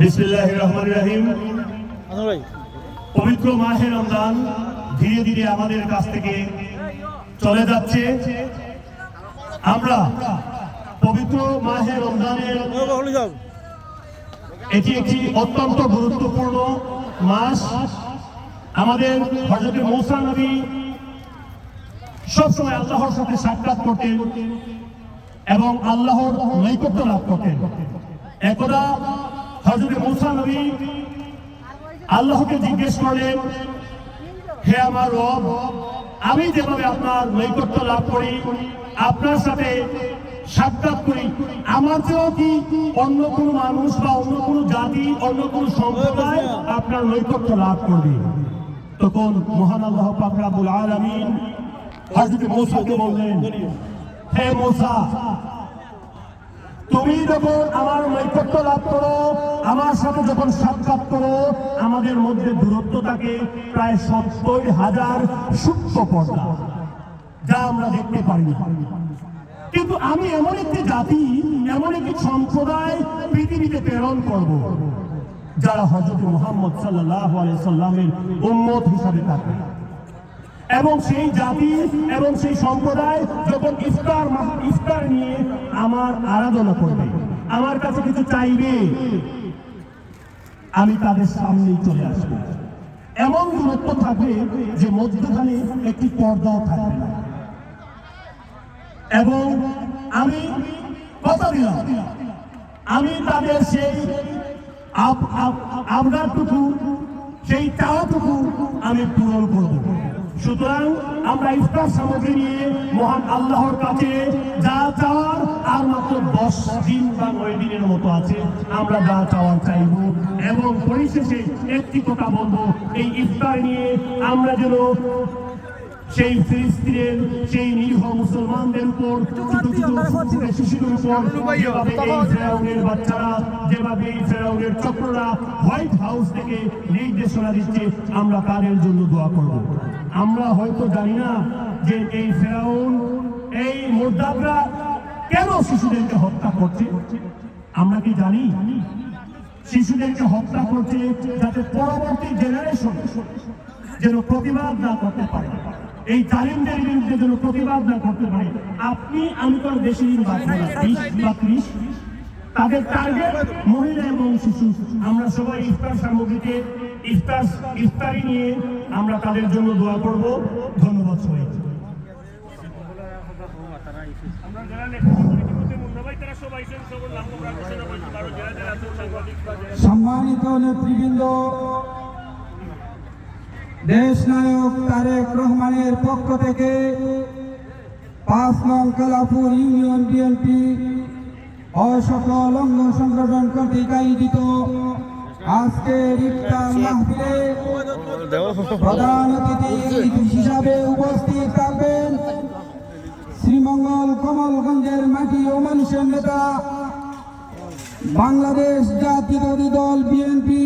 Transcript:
বিসমিল্লাহ রহমান রাহিম। পবিত্র মাহে রমজান ধীরে ধীরে আমাদের কাছ থেকে চলে যাচ্ছে। আমরা পবিত্র মাহে রমজানের এটি একটি অত্যন্ত গুরুত্বপূর্ণ মাস। আমাদের হজরত মৌসা নবী সবসময় আল্লাহর সাথে সাক্ষাৎ করতেন এবং আল্লাহর নৈকট্য লাভ করতেন। একদা হজরত মৌসা নবী আল্লাহকে জিজ্ঞেস করলেন, হে আমার রব, আমি যেভাবে আপনার নৈকট্য লাভ করি, আপনার সাথে সাক্ষাৎ করি, আমার চেয়েও কি অন্য কোনো মানুষ বা অন্য কোনো জাতি, অন্য কোনো সম্প্রদায় আপনার নৈকট্য লাভ করবে? তখন মহান আল্লাহ পাক রাব্বুল আলামিন হযরত মূসাকে বললেন, হে মূসা, তুমি যখন আমার নৈকট্য লাভ করো আমার সাথে যখন সাক্ষাৎ করো, আমাদের মধ্যে দূরত্ব থাকে প্রায় সত্তর হাজার সূক্ষ্ম পর্দা, যা আমরা দেখতে পারি। কিন্তু আমি এমন একটি জাতি, এমন একটি সম্প্রদায় পৃথিবীতে প্রেরণ করব, যারা হজরত মোহাম্মদ সাল্লাহ সাল্লামের উম্মত হিসাবে থাকে এবং সেই জাতি এবং সেই সম্প্রদায় যখন ইফতার ইফতার নিয়ে আমার আরাধনা করবে, আমার কাছে কিছু চাইবে আমি তাদের সামনেই চলে আসব। এমন দূরত্ব থাকবে যে মধ্যখানে একটি পর্দাও থাকবে না। এবং আমি কথা দিলাম, আমি তাদের সেই আপনার টুকু আবদারটুকু সেই চাওয়াটুকু আমি পূরণ করব। সুতরাং আমরা ইফতার সামগ্রী নিয়ে মহান আল্লাহর কাছে যা চাওয়ার, আর মাত্র দশ দিন বা নয় দিনের মতো আছে, আমরা যা চাওয়ার চাইব। এবং পরিশেষে একটি কথা বলব, এই ইফতার নিয়ে আমরা যেন সেই ফিলিস্তিনের সেই নিরীহ মুসলমানদের উপর শিশুদের উপর ফেরাউনের বাচ্চারা যেভাবে ফেরাউনের চক্ররা হোয়াইট হাউস থেকে নির্দেশনা দিচ্ছে আমরা তাদের জন্য দোয়া করব। আমরা হয়তো জানি না যে এই ফেরাউন এই মোর্দাবরা কেন শিশুদেরকে হত্যা করছে। আমরা কি জানি? শিশুদেরকে হত্যা করছে যাতে পরবর্তী জেনারেশন যেন প্রতিবাদ না করতে পারে। এই তালিমদের বিরুদ্ধে যেন প্রতিবাদ না করতে পারে। আপনি আমি তো বেশি দিন বাঁচবো না। বিশ বা ত্রিশ। তাদের টার্গেট মহিলা এবং শিশু। আমরা সবাই ইফতার সামগ্রীতে ইফতার ইফতারি নিয়ে আমরা তাদের জন্য দোয়া করব। ধন্যবাদ সবাইকে। আমরা সবাই যারা সম্মানিত নেতৃবৃন্দ দেশ নায়ক তারেক রহমানের পক্ষ থেকে পাঁচ নং কালাপুর ইউনিয়ন বিএনপি অসফল অঙ্গ সংগঠন কর্তৃক আয়োজিত আজকের ইফতার মাহফিলে প্রধান অতিথি হিসাবে উপস্থিত থাকবেন শ্রীমঙ্গল কমলগঞ্জের মাটি ও মানুষের নেতা বাংলাদেশ জাতীয়তাবাদী দল বিএনপি